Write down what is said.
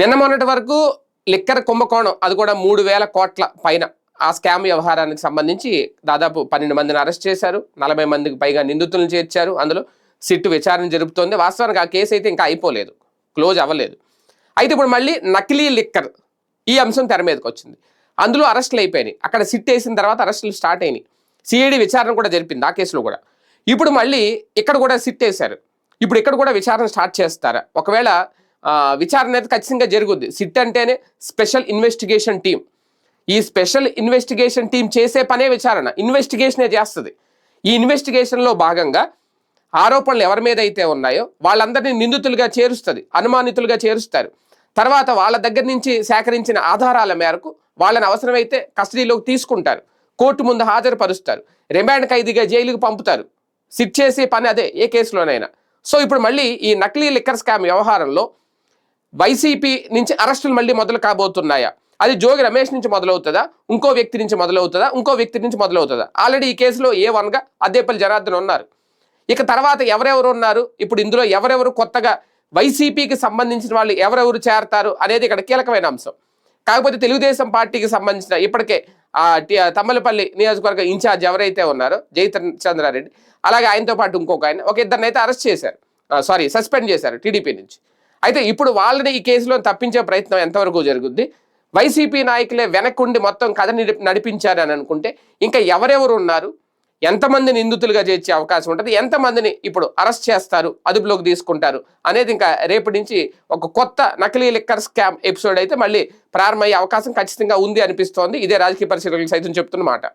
నిన్న మొన్నటి వరకు లిక్కర్ కుంభకోణం అది కూడా మూడు వేల కోట్ల పైన ఆ స్కామ్ వ్యవహారానికి సంబంధించి దాదాపు పన్నెండు మందిని అరెస్ట్ చేశారు నలభై మందికి పైగా నిందితులను చేర్చారు. అందులో సిట్టు విచారణ జరుపుతోంది. వాస్తవానికి ఆ కేసు అయితే ఇంకా అయిపోలేదు క్లోజ్ అవ్వలేదు. అయితే ఇప్పుడు మళ్ళీ నకిలీ లిక్కర్ ఈ అంశం తెర మీదకి వచ్చింది. అందులో అరెస్టులు అయిపోయినాయి. అక్కడ సిట్ వేసిన తర్వాత అరెస్టులు స్టార్ట్ అయినాయి. సిఐడి విచారణ కూడా జరిపింది ఆ కేసులో కూడా. ఇప్పుడు మళ్ళీ ఇక్కడ కూడా సిట్ వేశారు. ఇప్పుడు ఇక్కడ కూడా విచారణ స్టార్ట్ చేస్తారా? ఒకవేళ విచారణ అయితే ఖచ్చితంగా జరుగుద్ది. సిట్ అంటేనే స్పెషల్ ఇన్వెస్టిగేషన్ టీం ఈ స్పెషల్ ఇన్వెస్టిగేషన్ టీం చేసే పనే విచారణ. ఇన్వెస్టిగేషనే చేస్తుంది. ఈ ఇన్వెస్టిగేషన్లో భాగంగా ఆరోపణలు ఎవరి మీద అయితే ఉన్నాయో వాళ్ళందరినీ నిందితులుగా చేరుస్తుంది అనుమానితులుగా చేరుస్తారు. తర్వాత వాళ్ళ దగ్గర నుంచి సేకరించిన ఆధారాల మేరకు వాళ్ళని అవసరమైతే కస్టడీలోకి తీసుకుంటారు. కోర్టు ముందు హాజరుపరుస్తారు. రిమాండ్ ఖైదీగా జైలుకు పంపుతారు. సిట్ చేసే పని అదే ఏ కేసులోనైనా. సో ఇప్పుడు మళ్ళీ ఈ నకిలీ లిక్కర్ స్కామ్ వ్యవహారంలో వైసీపీ నుంచి అరెస్టులు మళ్ళీ మొదలు కాబోతున్నాయా? అది జోగి రమేష్ నుంచి మొదలవుతుందా? ఇంకో వ్యక్తి నుంచి మొదలవుతుందా? ఇంకో వ్యక్తి నుంచి మొదలవుతుందా? ఆల్రెడీ ఈ కేసులో ఏ వన్గా అద్దేపల్లి జనార్దన్ ఉన్నారు. ఇక తర్వాత ఎవరెవరు ఉన్నారు? ఇప్పుడు ఇందులో ఎవరెవరు కొత్తగా వైసీపీకి సంబంధించిన వాళ్ళు ఎవరెవరు చేరతారు అనేది ఇక్కడ కీలకమైన అంశం. కాకపోతే తెలుగుదేశం పార్టీకి సంబంధించిన ఇప్పటికే ఆ తమ్మలపల్లి నియోజకవర్గ ఇన్ఛార్జ్ ఎవరైతే ఉన్నారో జైతన్ చంద్రారెడ్డి అలాగే ఆయనతో పాటు ఇంకొక ఆయన ఒక ఇద్దరినైతే అరెస్ట్ చేశారు. సారీ సస్పెండ్ చేశారు టీడీపీ నుంచి. అయితే ఇప్పుడు వాళ్ళని ఈ కేసులో తప్పించే ప్రయత్నం ఎంతవరకు జరుగుద్ది? వైసీపీ నాయకులే వెనక్కుండి మొత్తం కథ నడిపించారు అని అనుకుంటే ఇంకా ఎవరెవరు ఉన్నారు? ఎంతమంది నిందితులుగా చేర్చే అవకాశం ఉంటుంది? ఎంతమందిని ఇప్పుడు అరెస్ట్ చేస్తారు అదుపులోకి తీసుకుంటారు అనేది ఇంకా రేపటి నుంచి ఒక కొత్త నకిలీ లిక్కర్ స్కామ్ ఎపిసోడ్ అయితే మళ్ళీ ప్రారంభమయ్యే అవకాశం ఖచ్చితంగా ఉంది అనిపిస్తోంది. ఇదే రాజకీయ పరిశీలకులు సైతం చెప్తున్న మాట.